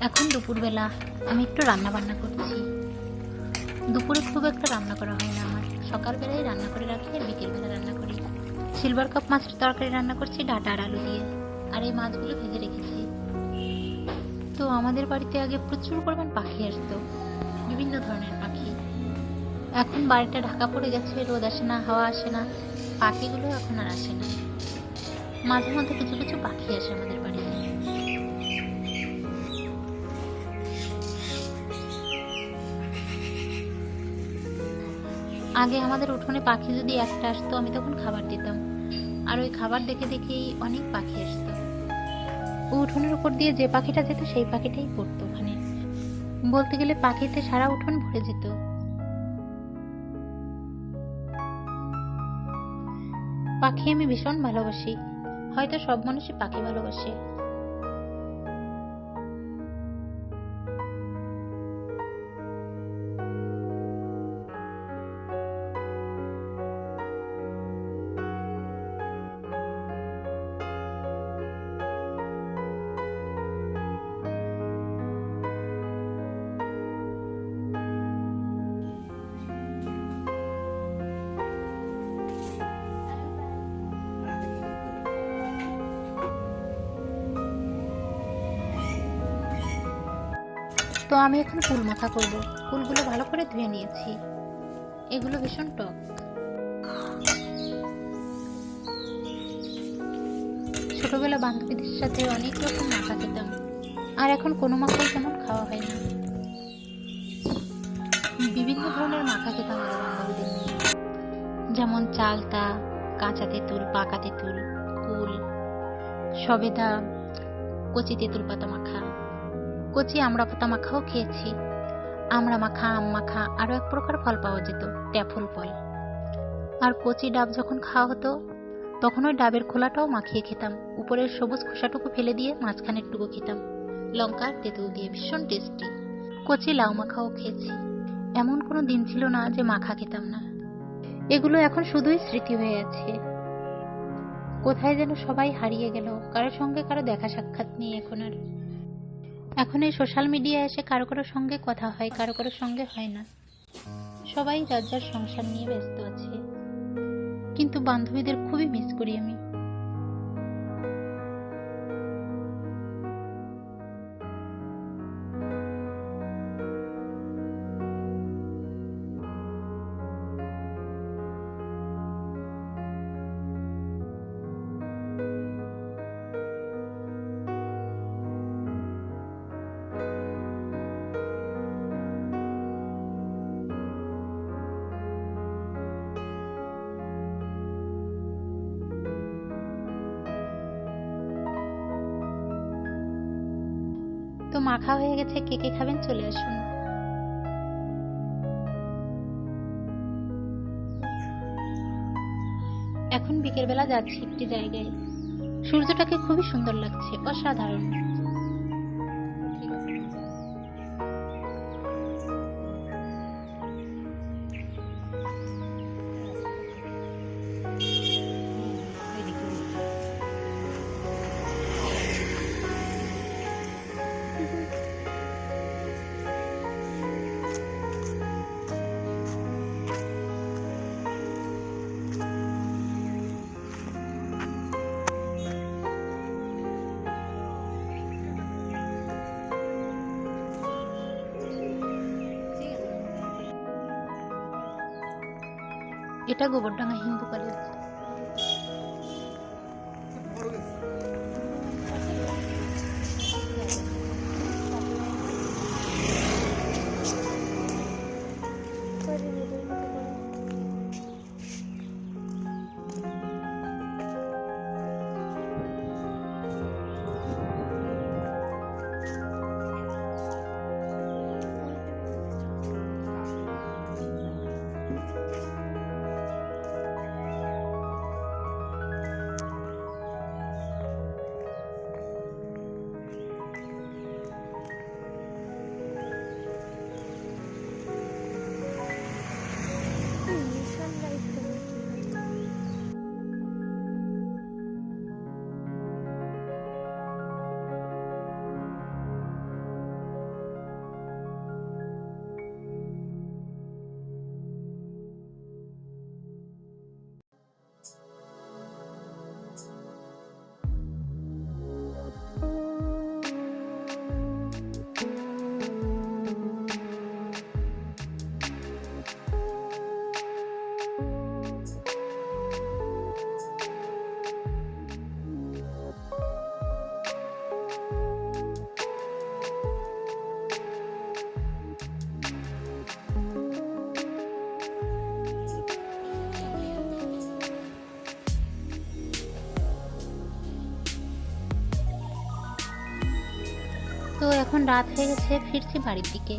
এখন দুপুরবেলা আমি একটু রান্না বান্না করছি। দুপুরে খুব একটা রান্না করা হয় না আমার। সকালবেলায় রান্না করে রাখি আর বিকেলবেলা রান্না করি। সিলভার কাপ মাছের তরকারি রান্না করছি, ডাটা আর আলু দিয়ে। আর এই মাছগুলো ভেজে রেখেছি। তো আমাদের বাড়িতে আগে প্রচুর পরিমাণ পাখি আসতো। বিভিন্ন ধরনের পাখি। এখন বাড়িটা ঢাকা পড়ে গেছে, রোদ আসে না, হাওয়া আসে না। পাখিগুলো এখন আর আসে না। মাঝে মধ্যে কিছু কিছু পাখি আসে আমাদের বাড়িতে। আগে আমাদের উঠোনে পাখি যদি একটা আসতো, আমি তখন খাবার দিতাম। আর ওই খাবার দেখে দেখেই অনেক পাখি আসতো। উঠোনের উপর দিয়ে যে পাখিটা যেত, সেই পাখিটাই পড়তো ওখানে। বলতে গেলে পাখিতে সারা উঠোন ভরে যেত। পাখি আমি ভীষণ ভালোবাসি। হয়তো সব মানুষই পাখি ভালোবাসে। তো আমি এখন কুল মাখা করব। কুলগুলো ভালো করে ধুয়ে নিয়েছি। এগুলো ভীষণ টক। ছোটবেলা বান্ধবীদের সাথে অনেক রকম মাখা খেতাম। আর এখন কোনো মাখাই তেমন খাওয়া হয় না। বিভিন্ন ধরনের মাখা খেতাম বান্ধবীদের যেমন চালতা, কাঁচা তেঁতুল, পাকা তেঁতুল, কুল, সবেদা, কচি তেঁতুল পাতা মাখা। কচি আমড়া পাতা মাখাও খেয়েছি। আমড়া মাখা, আম মাখা, আরও এক প্রকার ফল পাওয়া যেত ট্যাফল ফল আর কচি ডাব যখন খাওয়া হতো, তখন ওই ডাবের খোলাটাও মাখিয়ে খেতাম। উপরের সবুজ খোসাটুকু ফেলে দিয়ে মাঝখানের টুকু খেতাম। লঙ্কা তেঁতুল দিয়ে ভীষণ টেস্টি। কচি লাউ মাখাও খেয়েছি। এমন কোনো দিন ছিল না যে মাখা খেতাম না। এগুলো এখন শুধুই স্মৃতি হয়ে আছে। কোথায় যেন সবাই হারিয়ে গেল কারোর সঙ্গে কারও দেখা সাক্ষাৎ নেই এখন আর। এখন এই সোশ্যাল মিডিয়ায় এসে কারও কারও সঙ্গে কথা হয়, কারও কারোর সঙ্গে হয় না। সবাই যার যার সংসার নিয়ে ব্যস্ত আছে। কিন্তু বান্ধবীদের খুবই মিস করি আমি। তো মাখা হয়ে গেছে, কে কে খাবেন চলে আসুন। এখন বিকেলবেলা যাচ্ছি একটি জায়গায়। সূর্যটাকে খুবই সুন্দর লাগছে, অসাধারণ। এটা গোবরডাঙ্গা হিন্দু কলেজ তো এখন রাত হয়ে গেছে ফিরছি বাড়ির দিকে।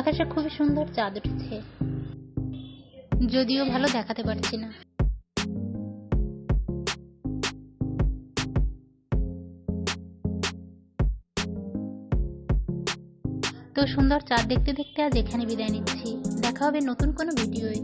আকাশে খুবই সুন্দর, চাঁদ উঠেছে। যদিও ভালো দেখাতে পারছি না। তো সুন্দর চাঁদ দেখতে দেখতে আজ এখানে বিদায় নিচ্ছি। দেখা হবে নতুন কোনো ভিডিওয়ে।